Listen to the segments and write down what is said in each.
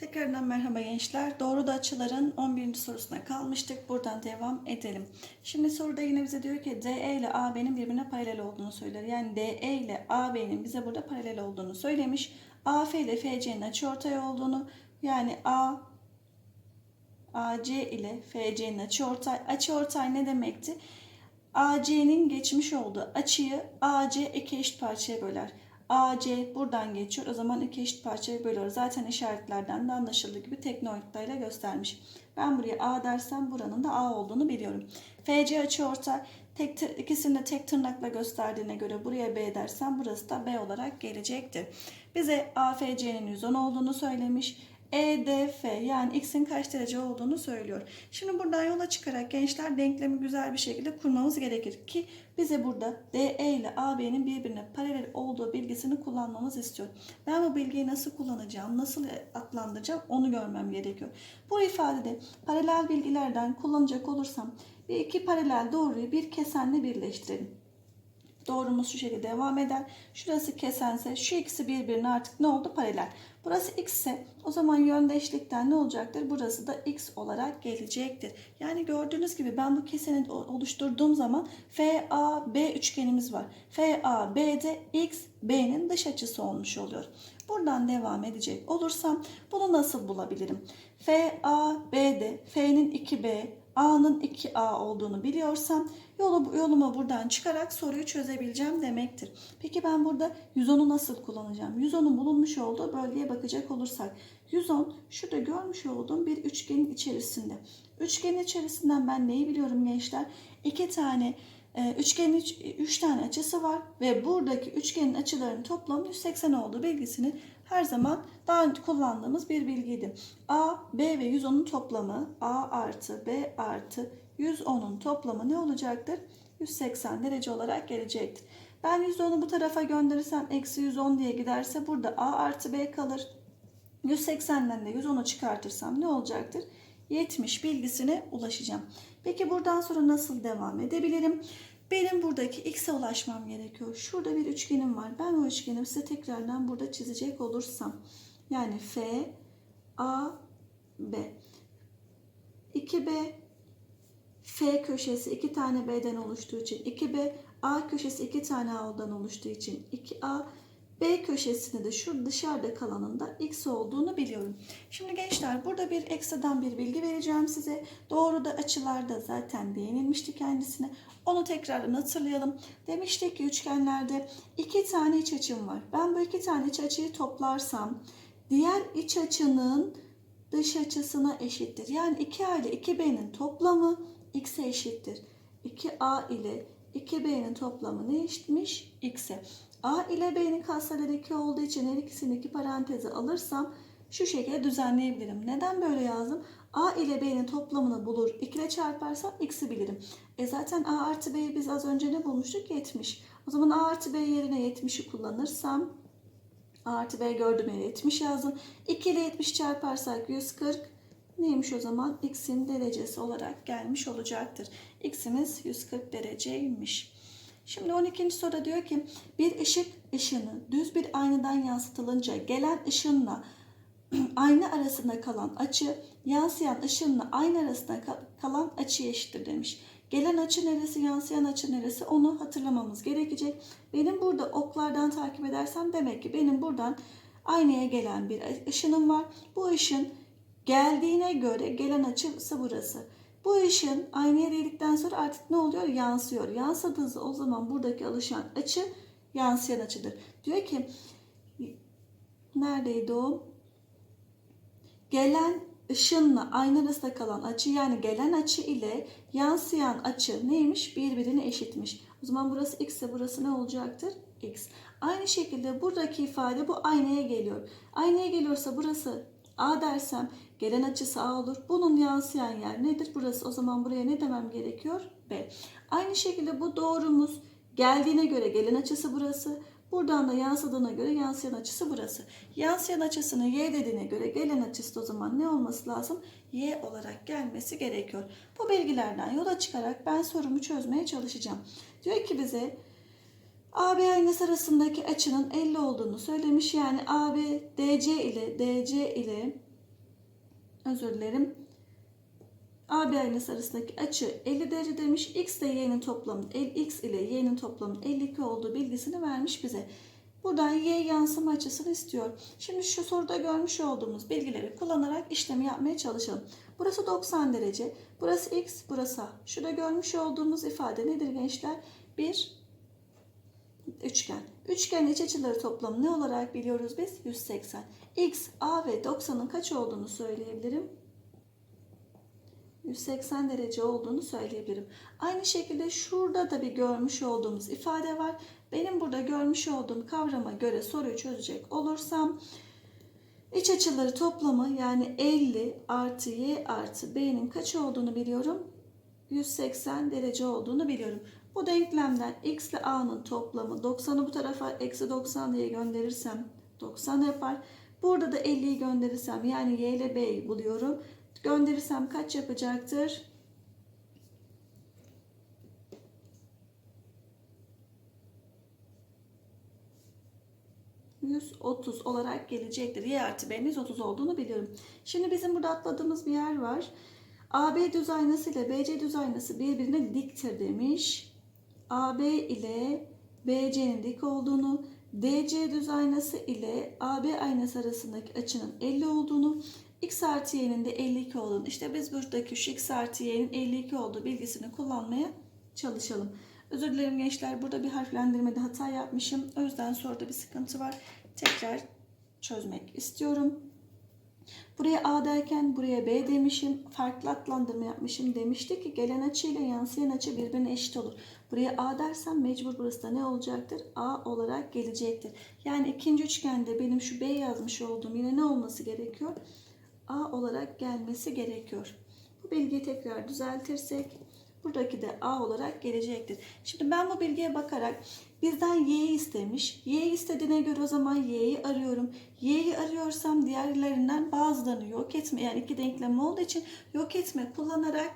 Tekrardan merhaba gençler. Doğru da açıların 11. sorusuna kalmıştık. Buradan devam edelim. Şimdi soruda yine bize diyor ki DE ile AB'nin birbirine paralel olduğunu söyler. Yani DE ile AB'nin bize burada paralel olduğunu söylemiş. AF ile FC'nin açıortay olduğunu yani A AC ile FC'nin açıortay. Açıortay ne demekti? AC'nin geçmiş olduğu açıyı AC iki eşit parçaya böler. AC buradan geçiyor. O zaman iki eşit parçaya bölüyoruz. Zaten işaretlerden de anlaşıldığı gibi tek noktayla göstermiş. Ben buraya A dersem buranın da A olduğunu biliyorum. FC açıortay tek ikisini de tek tırnakla gösterdiğine göre buraya B dersem burası da B olarak gelecektir. Bize AFC'nin 110 olduğunu söylemiş. EDF yani x'in kaç derece olduğunu söylüyor. Şimdi buradan yola çıkarak gençler denklemi güzel bir şekilde kurmamız gerekir ki bize burada DE ile AB'nin birbirine paralel olduğu bilgisini kullanmamız istiyor. Ben bu bilgiyi nasıl kullanacağım, nasıl adlandıracağım onu görmem gerekiyor. Bu ifadede paralel bilgilerden kullanacak olursam bir iki paralel doğruyu bir kesenle birleştirelim. Doğrumuz şu şekilde devam eder. Şurası kesense şu ikisi birbirine artık ne oldu? Paralel. Burası x ise o zaman yöndeşlikten ne olacaktır? Burası da x olarak gelecektir. Yani gördüğünüz gibi ben bu keseni oluşturduğum zaman FAB üçgenimiz var. FAB'de x b'nin dış açısı olmuş oluyor. Buradan devam edecek olursam bunu nasıl bulabilirim? FAB'de F'nin 2B, A'nın 2A olduğunu biliyorsam yolu, yoluma buradan çıkarak soruyu çözebileceğim demektir. Peki ben burada 110'u nasıl kullanacağım? 110'un bulunmuş olduğu bölgeye bakacak olursak 110 şurada görmüş olduğum bir üçgenin içerisinde. Üçgenin içerisinden ben neyi biliyorum gençler? İki tane e, üçgenin üç, üç tane açısı var ve buradaki üçgenin açılarının toplamı 180 olduğu bilgisini her zaman daha önce kullandığımız bir bilgiydi. A, B ve 110'un toplamı A artı B artı 110'un toplamı ne olacaktır? 180 derece olarak gelecektir. Ben 110'u bu tarafa gönderirsem eksi 110 diye giderse burada A artı B kalır. 180'den de 110'u çıkartırsam ne olacaktır? 70 bilgisine ulaşacağım. Peki buradan sonra nasıl devam edebilirim? Benim buradaki x'e ulaşmam gerekiyor. Şurada bir üçgenim var. Ben o üçgeni size tekrardan burada çizecek olursam. Yani F, A, B. 2B, F köşesi iki tane B'den oluştuğu için 2B, A köşesi iki tane A'dan oluştuğu için 2A, B köşesinde de şu dışarıda kalanında x olduğunu biliyorum. Şimdi gençler burada bir ekstradan bir bilgi vereceğim size. Doğru da açılarda zaten değinilmişti kendisine. Onu tekrar hatırlayalım. Demiştik ki üçgenlerde iki tane iç açım var. Ben bu iki tane iç açıyı toplarsam diğer iç açının dış açısına eşittir. Yani 2A ile 2B'nin toplamı x'e eşittir. 2A ile 2B'nin toplamı ne eşitmiş? X'e. A ile B'nin katsayıları 2 olduğu için her ikisini iki paranteze alırsam şu şekilde düzenleyebilirim. Neden böyle yazdım? A ile B'nin toplamını bulur. 2 ile çarparsam x'i bilirim. E zaten A artı B'yi biz az önce ne bulmuştuk? 70. O zaman A artı B yerine 70'i kullanırsam A artı B gördüm yere 70 yazdım. 2 ile 70 çarparsak 140 neymiş o zaman? X'in derecesi olarak gelmiş olacaktır. X'imiz 140 dereceymiş. Şimdi 12. soruda diyor ki bir ışık ışını düz bir aynadan yansıtılınca gelen ışınla ayna arasında kalan açı yansıyan ışınla ayna arasında ka- kalan açıya eşittir demiş. Gelen açı neresi, yansıyan açı neresi onu hatırlamamız gerekecek. Benim burada oklardan takip edersem demek ki benim buradan aynaya gelen bir ışınım var. Bu ışın geldiğine göre gelen açısı burası. Bu ışın aynaya değdikten sonra artık ne oluyor? Yansıyor. Yansıdığı o zaman buradaki alışan açı yansıyan açıdır. Diyor ki neredeydi o? Gelen ışınla ayna arasında kalan açı yani gelen açı ile yansıyan açı neymiş? Birbirine eşitmiş. O zaman burası x ise burası ne olacaktır? x. Aynı şekilde buradaki ifade bu aynaya geliyor. Aynaya geliyorsa burası A dersem gelen açısı A olur. Bunun yansıyan yer nedir? Burası. O zaman buraya ne demem gerekiyor? B. Aynı şekilde bu doğrumuz geldiğine göre gelen açısı burası. Buradan da yansıdığına göre yansıyan açısı burası. Yansıyan açısını y dediğine göre gelen açısı da o zaman ne olması lazım? y olarak gelmesi gerekiyor. Bu bilgilerden yola çıkarak ben sorumu çözmeye çalışacağım. Diyor ki bize AB aynası arasındaki açının 50 olduğunu söylemiş. Yani AB DC ile DC ile özür dilerim. AB aynası arasındaki açı 50 derece demiş. X ile Y'nin toplamı, X ile Y'nin toplamı 52 olduğu bilgisini vermiş bize. Buradan Y yansıma açısını istiyor. Şimdi şu soruda görmüş olduğumuz bilgileri kullanarak işlemi yapmaya çalışalım. Burası 90 derece. Burası X, burası A. Şurada görmüş olduğumuz ifade nedir gençler? Bir üçgen. Üçgen iç açıları toplamı ne olarak biliyoruz biz? 180. X, A ve 90'ın kaç olduğunu söyleyebilirim? 180 derece olduğunu söyleyebilirim. Aynı şekilde şurada da bir görmüş olduğumuz ifade var. Benim burada görmüş olduğum kavrama göre soruyu çözecek olursam iç açıları toplamı yani 50 artı y artı b'nin kaç olduğunu biliyorum. 180 derece olduğunu biliyorum. Bu denklemden x ile a'nın toplamı 90'ı bu tarafa eksi 90 diye gönderirsem 90 yapar. Burada da 50'yi gönderirsem yani y ile b'yi buluyorum. Gönderirsem kaç yapacaktır? 130 olarak gelecektir. Y artı B'nin 130 olduğunu biliyorum. Şimdi bizim burada atladığımız bir yer var. AB düz aynası ile BC düz aynası birbirine diktir demiş. AB ile BC'nin dik olduğunu, DC düz aynası ile AB aynası arasındaki açının 50 olduğunu, x artı y'nin de 52 olduğunu, işte biz buradaki şu x artı y'nin 52 olduğu bilgisini kullanmaya çalışalım. Özür dilerim gençler. Burada bir harflendirmede hata yapmışım. O yüzden soruda bir sıkıntı var. Tekrar çözmek istiyorum. Buraya A derken buraya B demişim. Farklı adlandırma yapmışım. Demişti ki gelen açı ile yansıyan açı birbirine eşit olur. Buraya A dersem mecbur burası da ne olacaktır? A olarak gelecektir. Yani ikinci üçgende benim şu B yazmış olduğum yine ne olması gerekiyor? A olarak gelmesi gerekiyor. Bu bilgiyi tekrar düzeltirsek Buradaki de A olarak gelecektir. Şimdi ben bu bilgiye bakarak bizden Y'yi istemiş. Y'yi istediğine göre o zaman Y'yi arıyorum. Y'yi arıyorsam diğerlerinden bazılarını yok etme yani iki denklem olduğu için yok etme kullanarak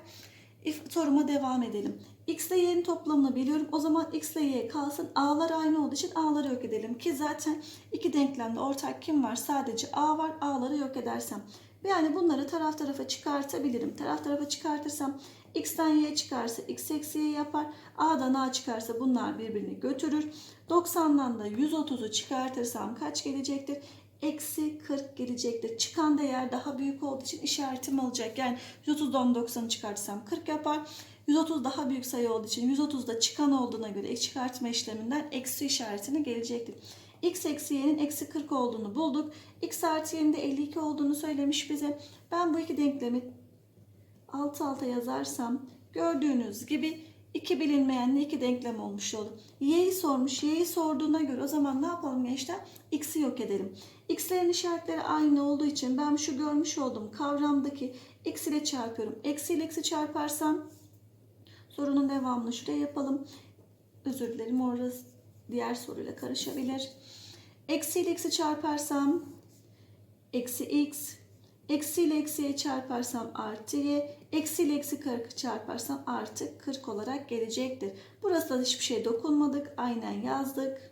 if soruma devam edelim. X ile Y'nin toplamını biliyorum. O zaman X ile Y kalsın. A'lar aynı olduğu için A'ları yok edelim. Ki zaten iki denklemde ortak kim var? Sadece A var. A'ları yok edersem. Yani bunları taraf tarafa çıkartabilirim. Taraf tarafa çıkartırsam x'ten y çıkarsa x eksi y yapar. A'dan a çıkarsa bunlar birbirini götürür. 90'dan da 130'u çıkartırsam kaç gelecektir? Eksi 40 gelecektir. Çıkan değer daha büyük olduğu için işaretim olacak. Yani 130'dan 90'ı çıkartsam 40 yapar. 130 daha büyük sayı olduğu için 130'da çıkan olduğuna göre çıkartma işleminden eksi işaretini gelecektir. x eksi y'nin eksi 40 olduğunu bulduk. x artı y'nin de 52 olduğunu söylemiş bize. Ben bu iki denklemi alt alta yazarsam gördüğünüz gibi iki bilinmeyenli iki denklem olmuş olur. Y'yi sormuş. Y'yi sorduğuna göre o zaman ne yapalım gençler? X'i yok edelim. X'lerin işaretleri aynı olduğu için ben şu görmüş olduğum kavramdaki X ile çarpıyorum. Eksi ile X'i çarparsam sorunun devamını şuraya yapalım. Özür dilerim orası diğer soruyla karışabilir. Eksi ile X'i çarparsam eksi X Eksi ile eksiye çarparsam artı y, eksi ile eksi 40 çarparsam artı 40 olarak gelecektir. Burası da hiçbir şey dokunmadık. Aynen yazdık.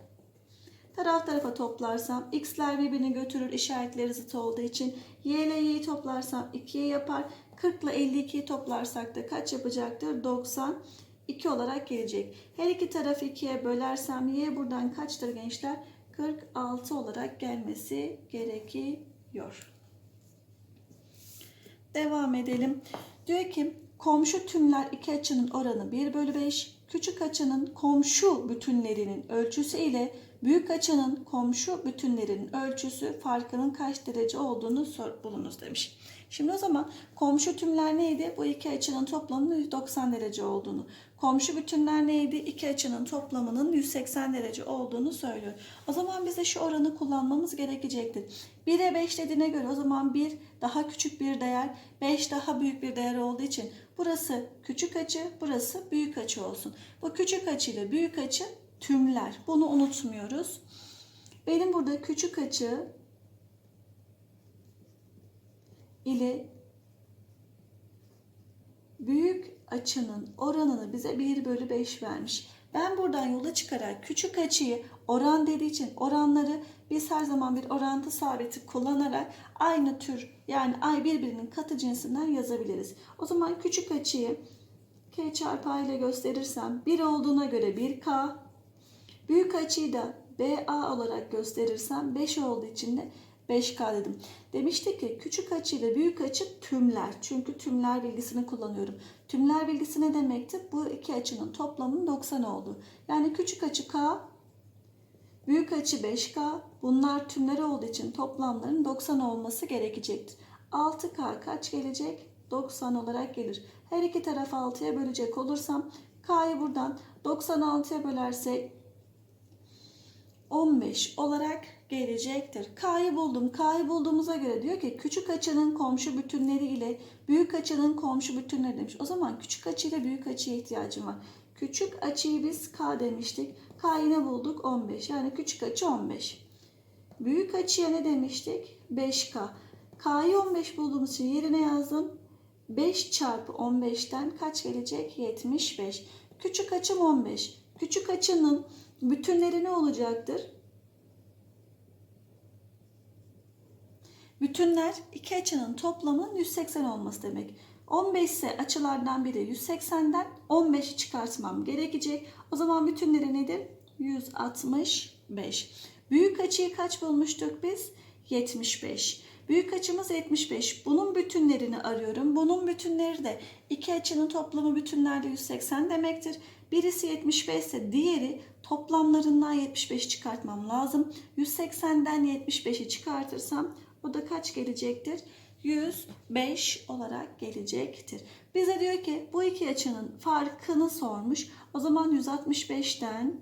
Taraf tarafa toplarsam x'ler birbirini götürür işaretleri zıt olduğu için. Y ile y'yi toplarsam 2'ye yapar. 40 ile 52'yi toplarsak da kaç yapacaktır? 90. 2 olarak gelecek. Her iki tarafı 2'ye bölersem y buradan kaçtır gençler? 46 olarak gelmesi gerekiyor. Devam edelim. Diyor ki komşu tümler iki açının oranı 1 bölü 5. Küçük açının komşu bütünlerinin ölçüsü ile büyük açının komşu bütünlerinin ölçüsü farkının kaç derece olduğunu sor, bulunuz demiş. Şimdi o zaman komşu tümler neydi? Bu iki açının toplamının 190 derece olduğunu. Komşu bütünler neydi? İki açının toplamının 180 derece olduğunu söylüyor. O zaman bize şu oranı kullanmamız gerekecektir. 1'e 5 dediğine göre o zaman 1 daha küçük bir değer, 5 daha büyük bir değer olduğu için burası küçük açı, burası büyük açı olsun. Bu küçük açı ile büyük açı tümler. Bunu unutmuyoruz. Benim burada küçük açı ile büyük açının oranını bize 1 bölü 5 vermiş. Ben buradan yola çıkarak küçük açıyı oran dediği için oranları biz her zaman bir orantı sabiti kullanarak aynı tür yani ay birbirinin katı cinsinden yazabiliriz. O zaman küçük açıyı k çarpı a ile gösterirsem 1 olduğuna göre 1k, büyük açıyı da BA olarak gösterirsem 5 olduğu için de 5K dedim. Demiştik ki küçük açı ile büyük açı tümler. Çünkü tümler bilgisini kullanıyorum. Tümler bilgisi ne demekti? Bu iki açının toplamının 90 oldu. Yani küçük açı K, büyük açı 5K. Bunlar tümleri olduğu için toplamların 90 olması gerekecektir. 6K kaç gelecek? 90 olarak gelir. Her iki tarafı 6'ya bölecek olursam K'yı buradan 96'ya bölersek 15 olarak gelecektir. K'yı buldum. K'yı bulduğumuza göre diyor ki küçük açının komşu bütünleri ile büyük açının komşu bütünleri demiş. O zaman küçük açı ile büyük açıya ihtiyacım var. Küçük açıyı biz K demiştik. K'yı ne bulduk? 15. Yani küçük açı 15. Büyük açıya ne demiştik? 5K. K'yı 15 bulduğumuz için yerine yazdım. 5 çarpı 15'ten kaç gelecek? 75. Küçük açım 15. Küçük açının bütünleri ne olacaktır? Bütünler iki açının toplamının 180 olması demek. 15 ise açılardan biri 180'den 15'i çıkartmam gerekecek. O zaman bütünleri nedir? 165. Büyük açıyı kaç bulmuştuk biz? 75. Büyük açımız 75. Bunun bütünlerini arıyorum. Bunun bütünleri de iki açının toplamı bütünlerde 180 demektir. Birisi 75 ise diğeri toplamlarından 75 çıkartmam lazım. 180'den 75'i çıkartırsam o da kaç gelecektir? 105 olarak gelecektir. Bize diyor ki bu iki açının farkını sormuş. O zaman 165'ten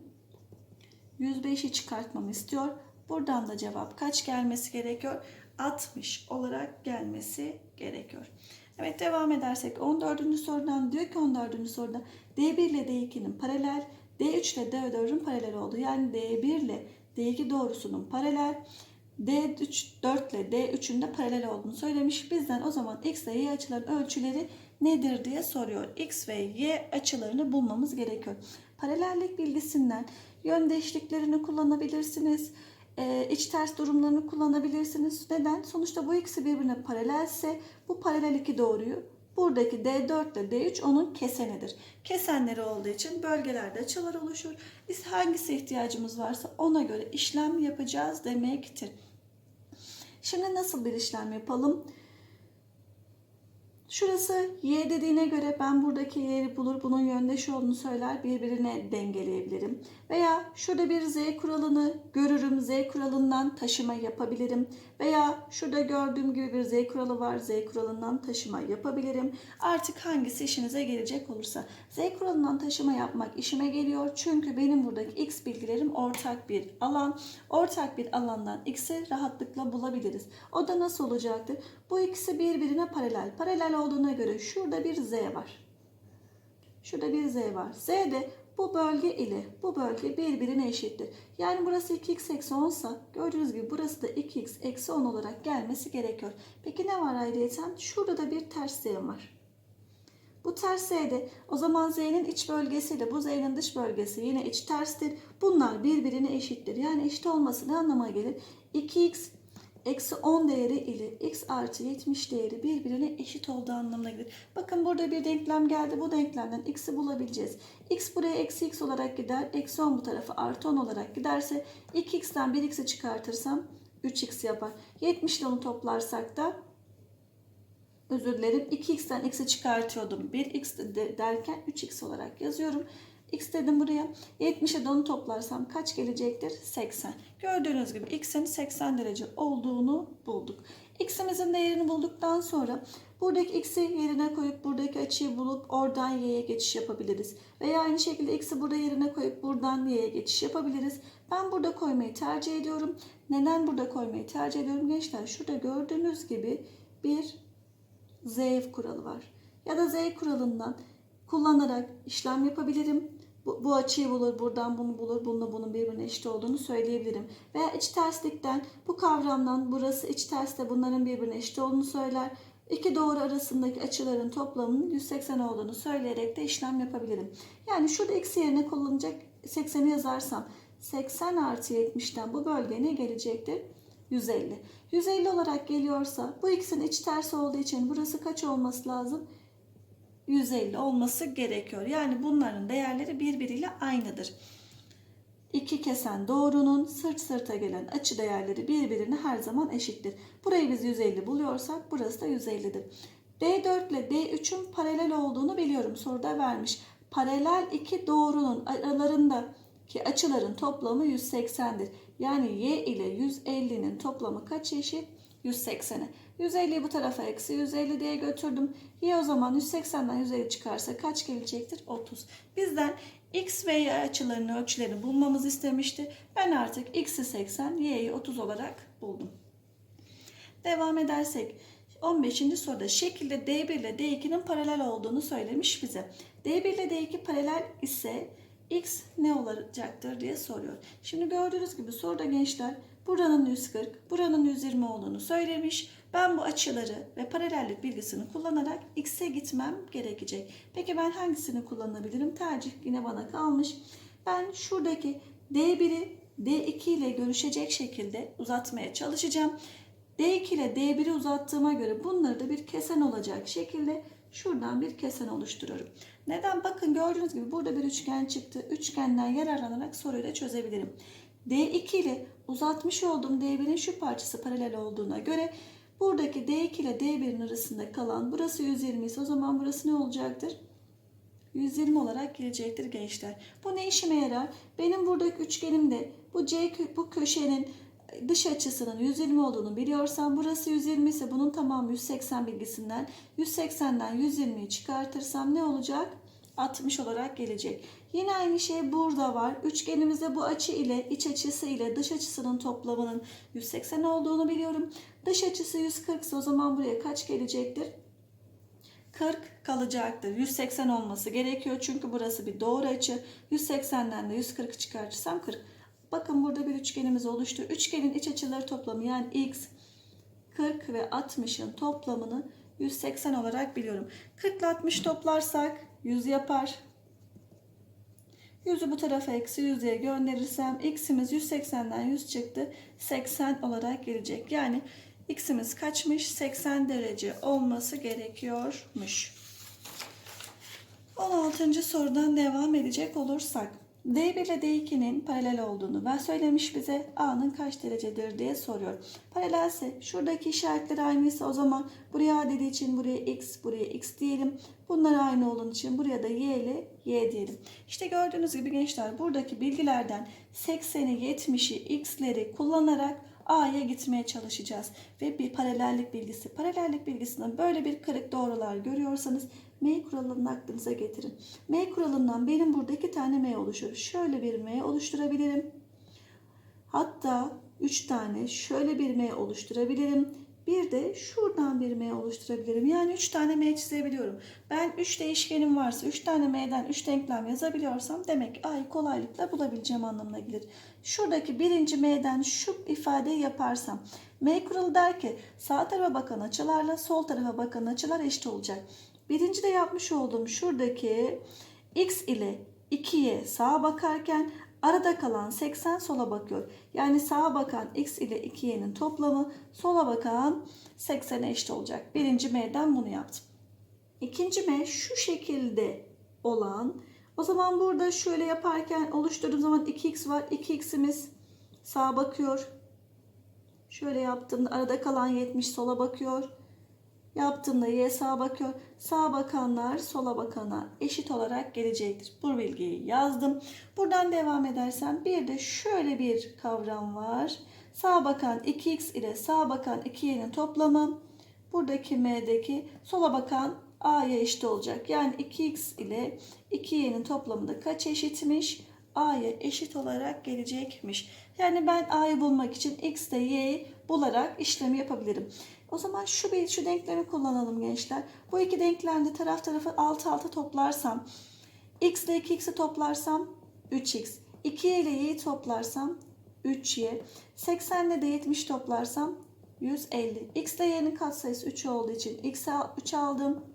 105'i çıkartmamı istiyor. Buradan da cevap kaç gelmesi gerekiyor? 60 olarak gelmesi gerekiyor. Evet devam edersek 14. sorudan diyor ki 14. soruda D1 ile D2'nin paralel, D3 ile D4'ün paralel oldu. Yani D1 ile D2 doğrusunun paralel, D3, 4 ile D3'ün de paralel olduğunu söylemiş. Bizden o zaman X ve Y açıların ölçüleri nedir diye soruyor. X ve Y açılarını bulmamız gerekiyor. Paralellik bilgisinden yöndeşliklerini kullanabilirsiniz. Ee, iç ters durumlarını kullanabilirsiniz. Neden? Sonuçta bu ikisi birbirine paralelse bu paralel iki doğruyu buradaki D4 ile D3 onun kesenidir. Kesenleri olduğu için bölgelerde açılar oluşur. Biz hangisi ihtiyacımız varsa ona göre işlem yapacağız demektir. Şimdi nasıl bir işlem yapalım? Şurası y dediğine göre ben buradaki y'yi bulur bunun yöndeş olduğunu söyler birbirine dengeleyebilirim. Veya şurada bir z kuralını görürüm z kuralından taşıma yapabilirim. Veya şurada gördüğüm gibi bir z kuralı var z kuralından taşıma yapabilirim. Artık hangisi işinize gelecek olursa. Z kuralından taşıma yapmak işime geliyor. Çünkü benim buradaki x bilgilerim ortak bir alan. Ortak bir alandan x'i rahatlıkla bulabiliriz. O da nasıl olacaktır? Bu ikisi birbirine paralel. Paralel olduğuna göre şurada bir z var. Şurada bir z var. Z de bu bölge ile bu bölge birbirine eşittir. Yani burası 2x eksi 10 sa gördüğünüz gibi burası da 2x eksi 10 olarak gelmesi gerekiyor. Peki ne var ayrıyeten? Şurada da bir ters z var. Bu ters z'de o zaman z'nin iç bölgesiyle bu z'nin dış bölgesi yine iç terstir. Bunlar birbirine eşittir. Yani eşit olması ne anlama gelir? 2x eksi 10 değeri ile x artı 70 değeri birbirine eşit olduğu anlamına gelir. Bakın burada bir denklem geldi. Bu denklemden x'i bulabileceğiz. x buraya eksi x olarak gider. Eksi 10 bu tarafa artı 10 olarak giderse 2x'ten 1x'i çıkartırsam 3x yapar. 70 ile onu toplarsak da özür dilerim 2x'ten x'i çıkartıyordum. 1x de derken 3x olarak yazıyorum. X dedim buraya. 70'e de onu toplarsam kaç gelecektir? 80. Gördüğünüz gibi x'in 80 derece olduğunu bulduk. X'imizin değerini bulduktan sonra buradaki x'i yerine koyup buradaki açıyı bulup oradan y'ye geçiş yapabiliriz. Veya aynı şekilde x'i burada yerine koyup buradan y'ye geçiş yapabiliriz. Ben burada koymayı tercih ediyorum. Neden burada koymayı tercih ediyorum gençler? Şurada gördüğünüz gibi bir z kuralı var. Ya da z kuralından kullanarak işlem yapabilirim. Bu, bu açıyı bulur, buradan bunu bulur, bununla bunun birbirine eşit olduğunu söyleyebilirim. Veya iç terslikten bu kavramdan burası iç terste bunların birbirine eşit olduğunu söyler. İki doğru arasındaki açıların toplamının 180 olduğunu söyleyerek de işlem yapabilirim. Yani şurada eksi yerine kullanacak 80'i yazarsam 80 artı 70'ten bu bölge ne gelecektir? 150. 150 olarak geliyorsa bu ikisinin iç tersi olduğu için burası kaç olması lazım? 150 olması gerekiyor. Yani bunların değerleri birbiriyle aynıdır. İki kesen doğrunun sırt sırta gelen açı değerleri birbirine her zaman eşittir. Burayı biz 150 buluyorsak burası da 150'dir. D4 ile D3'ün paralel olduğunu biliyorum. Soruda vermiş. Paralel iki doğrunun aralarındaki açıların toplamı 180'dir. Yani y ile 150'nin toplamı kaç eşit? 180'e. 150'yi bu tarafa eksi 150 diye götürdüm. Y o zaman 180'den 150 çıkarsa kaç gelecektir? 30. Bizden x ve y açılarının ölçülerini bulmamızı istemişti. Ben artık x'i 80, y'yi 30 olarak buldum. Devam edersek 15. soruda şekilde D1 ile D2'nin paralel olduğunu söylemiş bize. D1 ile D2 paralel ise x ne olacaktır diye soruyor. Şimdi gördüğünüz gibi soruda gençler buranın 140, buranın 120 olduğunu söylemiş. Ben bu açıları ve paralellik bilgisini kullanarak x'e gitmem gerekecek. Peki ben hangisini kullanabilirim? Tercih yine bana kalmış. Ben şuradaki D1'i D2 ile görüşecek şekilde uzatmaya çalışacağım. D2 ile D1'i uzattığıma göre bunları da bir kesen olacak şekilde şuradan bir kesen oluşturuyorum. Neden? Bakın gördüğünüz gibi burada bir üçgen çıktı. Üçgenden yararlanarak soruyu da çözebilirim. D2 ile uzatmış olduğum D1'in şu parçası paralel olduğuna göre buradaki D2 ile D1'in arasında kalan burası 120 ise o zaman burası ne olacaktır? 120 olarak gelecektir gençler. Bu ne işime yarar? Benim buradaki üçgenimde bu C bu köşenin dış açısının 120 olduğunu biliyorsam burası 120 ise bunun tamamı 180 bilgisinden 180'den 120'yi çıkartırsam ne olacak? 60 olarak gelecek. Yine aynı şey burada var. Üçgenimizde bu açı ile iç açısı ile dış açısının toplamının 180 olduğunu biliyorum. Dış açısı 140 ise o zaman buraya kaç gelecektir? 40 kalacaktır. 180 olması gerekiyor çünkü burası bir doğru açı. 180'den de 140 çıkartırsam 40. Bakın burada bir üçgenimiz oluştu. Üçgenin iç açıları toplamı yani x 40 ve 60'ın toplamını 180 olarak biliyorum. 40 ile 60 toplarsak 100 yapar. 100'ü bu tarafa eksi 100'e gönderirsem x'imiz 180'den 100 çıktı. 80 olarak gelecek. Yani x'imiz kaçmış? 80 derece olması gerekiyormuş. 16. sorudan devam edecek olursak. D1 ile D2'nin paralel olduğunu ve söylemiş bize A'nın kaç derecedir diye soruyor. Paralelse şuradaki işaretler aynıysa o zaman buraya A dediği için buraya X, buraya X diyelim. Bunlar aynı olduğu için buraya da Y ile Y diyelim. İşte gördüğünüz gibi gençler buradaki bilgilerden 80'i, 70'i, X'leri kullanarak A'ya gitmeye çalışacağız. Ve bir paralellik bilgisi. Paralellik bilgisinden böyle bir kırık doğrular görüyorsanız M kuralını aklınıza getirin. M kuralından benim burada iki tane M oluşur. Şöyle bir M oluşturabilirim. Hatta 3 tane şöyle bir M oluşturabilirim. Bir de şuradan bir M oluşturabilirim. Yani 3 tane M çizebiliyorum. Ben 3 değişkenim varsa 3 tane M'den 3 denklem yazabiliyorsam demek A'yı kolaylıkla bulabileceğim anlamına gelir. Şuradaki birinci M'den şu ifadeyi yaparsam M kuralı der ki sağ tarafa bakan açılarla sol tarafa bakan açılar eşit olacak. Birinci de yapmış olduğum şuradaki x ile 2'ye sağa bakarken arada kalan 80 sola bakıyor. Yani sağa bakan x ile 2y'nin toplamı sola bakan 80'e eşit olacak. Birinci m'den bunu yaptım. İkinci m şu şekilde olan o zaman burada şöyle yaparken oluşturduğum zaman 2x var. 2x'imiz sağa bakıyor. Şöyle yaptığımda arada kalan 70 sola bakıyor. Yaptığımda sağa bakıyor. Sağa bakanlar sola bakana eşit olarak gelecektir. Bu bilgiyi yazdım. Buradan devam edersem bir de şöyle bir kavram var. Sağa bakan 2x ile sağa bakan 2y'nin toplamı buradaki m'deki sola bakan a'ya eşit olacak. Yani 2x ile 2y'nin toplamı da kaç eşitmiş? a'ya eşit olarak gelecekmiş. Yani ben a'yı bulmak için x ile y'yi bularak işlemi yapabilirim. O zaman şu bir şu denklemi kullanalım gençler. Bu iki denklemde taraf tarafa 6 6 toplarsam x ile 2x'i toplarsam 3x. 2y ile y'yi toplarsam 3y. 80 ile de 70 toplarsam 150. x ile y'nin katsayısı 3 olduğu için x'e 3 aldım.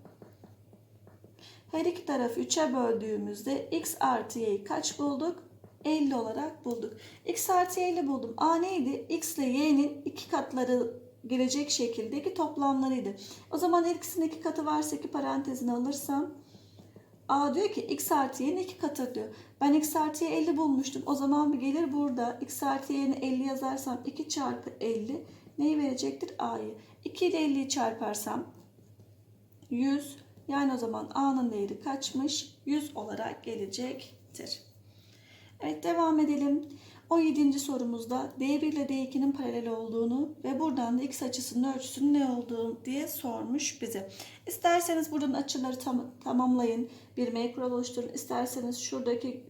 Her iki tarafı 3'e böldüğümüzde x artı y'yi kaç bulduk? 50 olarak bulduk. X artı 50 buldum. A neydi? X ile Y'nin iki katları gelecek şekildeki toplamlarıydı. O zaman ikisinin iki katı varsa iki parantezine alırsam A diyor ki x artı y'nin iki katı diyor. Ben x artı y 50 bulmuştum. O zaman bir gelir burada x artı y'ni 50 yazarsam 2 çarpı 50 neyi verecektir? A'yı. 2 ile 50'yi çarparsam 100 yani o zaman A'nın değeri kaçmış? 100 olarak gelecektir. Evet devam edelim. 17. sorumuzda D1 ile D2'nin paralel olduğunu ve buradan da x açısının ölçüsünün ne olduğunu diye sormuş bize. İsterseniz buradan açıları tam, tamamlayın. Bir M kural oluşturun. İsterseniz şuradaki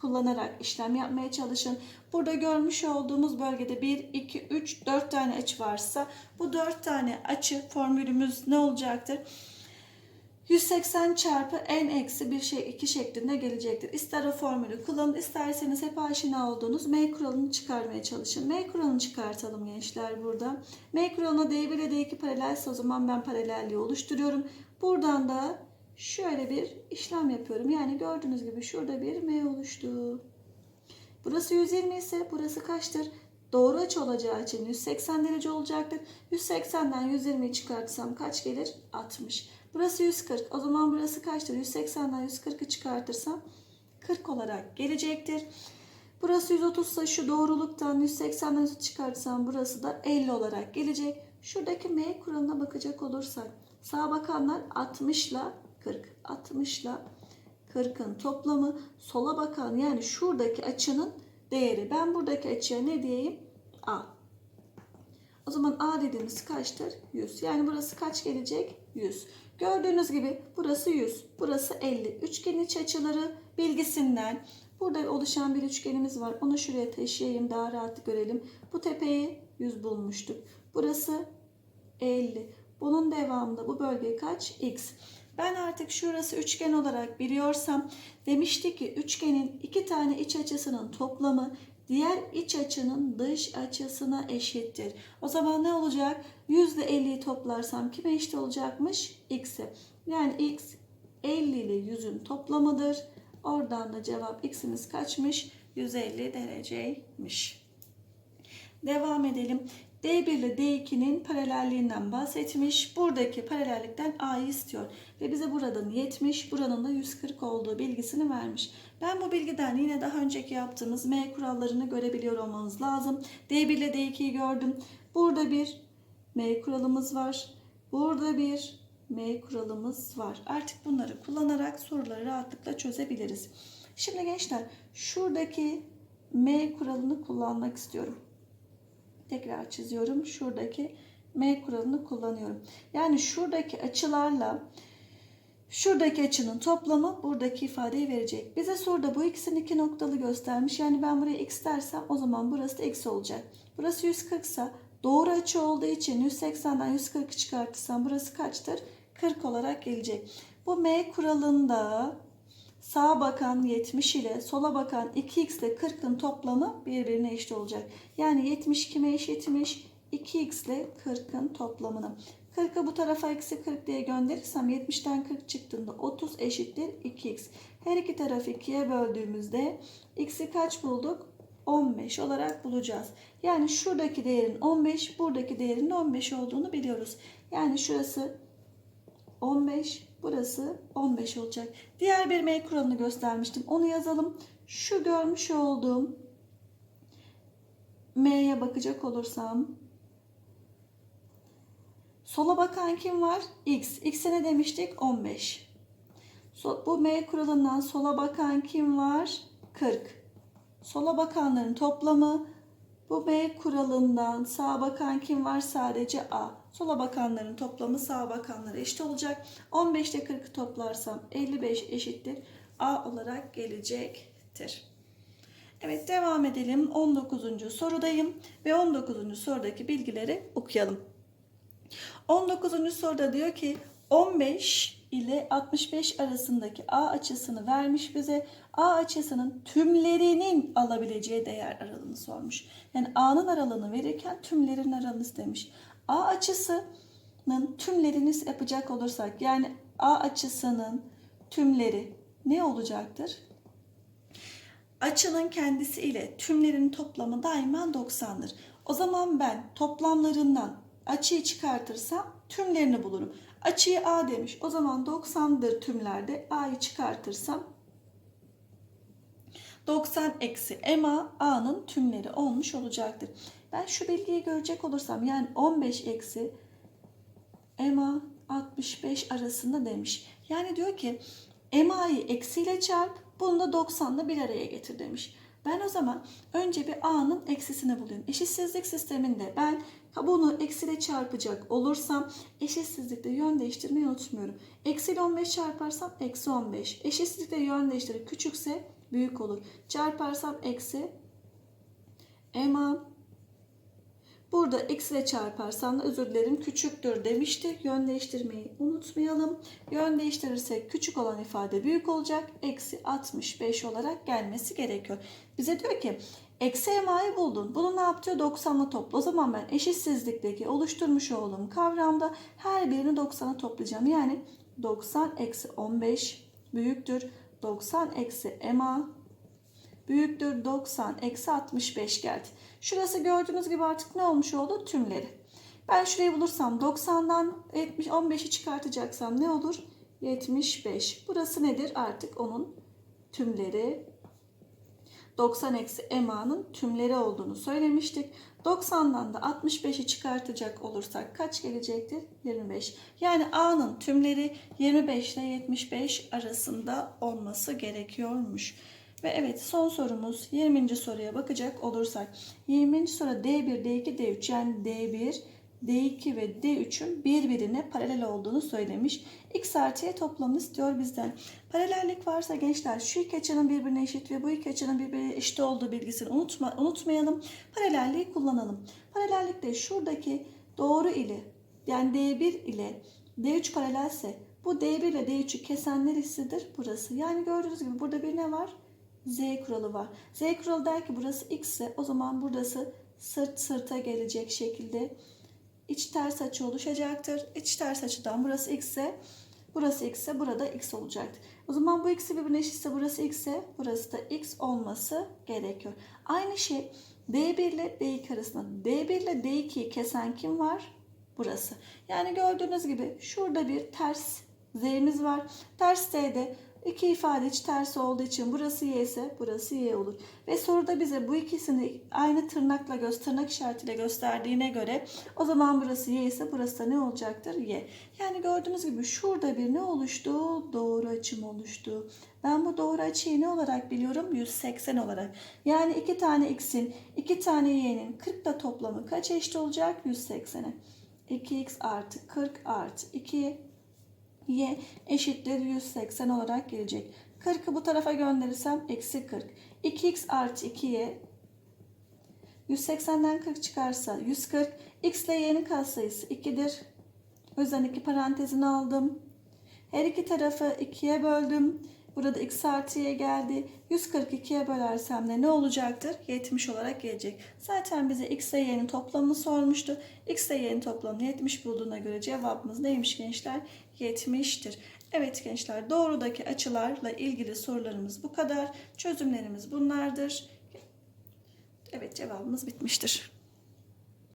kullanarak işlem yapmaya çalışın. Burada görmüş olduğumuz bölgede 1, 2, 3, 4 tane açı varsa bu 4 tane açı formülümüz ne olacaktır? 180 çarpı n eksi bir şey 2 şeklinde gelecektir. İster o formülü kullanın isterseniz hep aşina olduğunuz M kuralını çıkarmaya çalışın. M kuralını çıkartalım gençler burada. M kuralına D1 ile D2 paralelse o zaman ben paralelliği oluşturuyorum. Buradan da şöyle bir işlem yapıyorum. Yani gördüğünüz gibi şurada bir M oluştu. Burası 120 ise burası kaçtır? Doğru açı olacağı için 180 derece olacaktır. 180'den 120'yi çıkartsam kaç gelir? 60. Burası 140. O zaman burası kaçtır? 180'den 140'ı çıkartırsam 40 olarak gelecektir. Burası 130 ise şu doğruluktan 180'den 100 çıkartsam burası da 50 olarak gelecek. Şuradaki M kuralına bakacak olursak sağa bakanlar 60 ile 40. 60 ile 40'ın toplamı sola bakan yani şuradaki açının değeri. Ben buradaki açıya ne diyeyim? A. O zaman A dediğimiz kaçtır? 100. Yani burası kaç gelecek? 100. Gördüğünüz gibi burası 100, burası 50. Üçgenin iç açıları bilgisinden burada oluşan bir üçgenimiz var. Onu şuraya taşıyayım daha rahat görelim. Bu tepeyi 100 bulmuştuk. Burası 50. Bunun devamında bu bölge kaç? X. Ben artık şurası üçgen olarak biliyorsam demişti ki üçgenin iki tane iç açısının toplamı diğer iç açının dış açısına eşittir. O zaman ne olacak? 100 ile 50'yi toplarsam kime eşit olacakmış? X'e. Yani X 50 ile 100'ün toplamıdır. Oradan da cevap X'imiz kaçmış? 150 dereceymiş. Devam edelim. D1 ile D2'nin paralelliğinden bahsetmiş. Buradaki paralellikten A'yı istiyor. Ve bize buradan 70, buranın da 140 olduğu bilgisini vermiş. Ben bu bilgiden yine daha önceki yaptığımız M kurallarını görebiliyor olmanız lazım. D1 ile D2'yi gördüm. Burada bir M kuralımız var. Burada bir M kuralımız var. Artık bunları kullanarak soruları rahatlıkla çözebiliriz. Şimdi gençler şuradaki M kuralını kullanmak istiyorum. Tekrar çiziyorum. Şuradaki M kuralını kullanıyorum. Yani şuradaki açılarla şuradaki açının toplamı buradaki ifadeyi verecek. Bize soruda bu ikisinin iki noktalı göstermiş. Yani ben buraya x dersem o zaman burası da x olacak. Burası 140 ise doğru açı olduğu için 180'den 140'ı çıkartırsam burası kaçtır? 40 olarak gelecek. Bu M kuralında sağa bakan 70 ile sola bakan 2x ile 40'ın toplamı birbirine eşit olacak. Yani 70 kime eşitmiş? 2x ile 40'ın toplamını. 40'ı bu tarafa eksi 40 diye gönderirsem 70'ten 40 çıktığında 30 eşittir 2x. Her iki tarafı 2'ye böldüğümüzde x'i kaç bulduk? 15 olarak bulacağız. Yani şuradaki değerin 15, buradaki değerin de 15 olduğunu biliyoruz. Yani şurası 15, burası 15 olacak. Diğer bir M kuralını göstermiştim. Onu yazalım. Şu görmüş olduğum M'ye bakacak olursam sola bakan kim var? X. X'e ne demiştik? 15. Bu M kuralından sola bakan kim var? 40. Sola bakanların toplamı bu B kuralından sağa bakan kim var? Sadece A. Sola bakanların toplamı sağa bakanlara eşit olacak. 15 ile 40'ı toplarsam 55 eşittir. A olarak gelecektir. Evet devam edelim. 19. sorudayım ve 19. sorudaki bilgileri okuyalım. 19. soruda diyor ki 15 ile 65 arasındaki A açısını vermiş bize. A açısının tümlerinin alabileceği değer aralığını sormuş. Yani A'nın aralığını verirken tümlerin aralığını istemiş. A açısının tümlerini yapacak olursak yani A açısının tümleri ne olacaktır? açının kendisi ile tümlerin toplamı daima 90'dır. O zaman ben toplamlarından açıyı çıkartırsam tümlerini bulurum. Açıyı A demiş. O zaman 90'dır tümlerde. A'yı çıkartırsam 90 eksi MA A'nın tümleri olmuş olacaktır. Ben şu bilgiyi görecek olursam yani 15 eksi MA 65 arasında demiş. Yani diyor ki MA'yı eksiyle çarp bunu da 90'la bir araya getir demiş. Ben o zaman önce bir A'nın eksisini bulayım. Eşitsizlik sisteminde ben bunu eksiyle çarpacak olursam eşitsizlikte yön değiştirmeyi unutmuyorum. Eksi 15 çarparsam eksi 15. Eşitsizlikte yön değiştirir. Küçükse büyük olur. Çarparsam eksi MA Burada eksi ile çarparsam da özür dilerim küçüktür demiştik. Yön değiştirmeyi unutmayalım. Yön değiştirirsek küçük olan ifade büyük olacak. Eksi 65 olarak gelmesi gerekiyor. Bize diyor ki eksi emayı buldun. Bunu ne yaptıyor? 90'la topla. O zaman ben eşitsizlikteki oluşturmuş olduğum kavramda her birini 90'a toplayacağım. Yani 90 eksi 15 büyüktür. 90 eksi ema büyüktür 90 eksi 65 geldi. Şurası gördüğünüz gibi artık ne olmuş oldu? Tümleri. Ben şurayı bulursam 90'dan 70, 15'i çıkartacaksam ne olur? 75. Burası nedir? Artık onun tümleri 90 eksi EMA'nın tümleri olduğunu söylemiştik. 90'dan da 65'i çıkartacak olursak kaç gelecektir? 25. Yani A'nın tümleri 25 ile 75 arasında olması gerekiyormuş. Ve evet son sorumuz 20. soruya bakacak olursak 20. soru D1, D2, D3 yani D1, D2 ve D3'ün birbirine paralel olduğunu söylemiş. X artı Y toplamını istiyor bizden. Paralellik varsa gençler şu iki açının birbirine eşit ve bu iki açının birbirine eşit olduğu bilgisini unutma, unutmayalım. Paralelliği kullanalım. Paralellikte şuradaki doğru ile yani D1 ile D3 paralelse bu D1 ile D3'ü kesen neresidir? Burası. Yani gördüğünüz gibi burada bir ne var? Z kuralı var. Z kuralı der ki burası X ise o zaman burası sırt sırta gelecek şekilde iç ters açı oluşacaktır. İç ters açıdan burası X ise burası X ise burada X olacaktır. O zaman bu ikisi birbirine eşitse burası X ise burası da X olması gerekiyor. Aynı şey D1 ile D2 arasında. D1 ile D2'yi kesen kim var? Burası. Yani gördüğünüz gibi şurada bir ters Z'miz var. Ters Z'de İki ifade iç tersi olduğu için burası y ise burası y olur. Ve soruda bize bu ikisini aynı tırnakla göz tırnak işaretiyle gösterdiğine göre o zaman burası y ise burası da ne olacaktır? y. Yani gördüğünüz gibi şurada bir ne oluştu? Doğru açım oluştu. Ben bu doğru açıyı ne olarak biliyorum? 180 olarak. Yani iki tane x'in iki tane y'nin 40 da toplamı kaç eşit olacak? 180'e. 2x artı 40 artı 2 y eşittir 180 olarak gelecek. 40'ı bu tarafa gönderirsem eksi 40. 2x artı 2y 180'den 40 çıkarsa 140. x ile y'nin katsayısı 2'dir. O yüzden iki parantezini aldım. Her iki tarafı 2'ye böldüm. Burada x artı y geldi. 142'ye bölersem de ne olacaktır? 70 olarak gelecek. Zaten bize x ile y'nin toplamını sormuştu. x ile y'nin toplamını 70 bulduğuna göre cevabımız neymiş gençler? 70'tir. Evet gençler doğrudaki açılarla ilgili sorularımız bu kadar. Çözümlerimiz bunlardır. Evet cevabımız bitmiştir.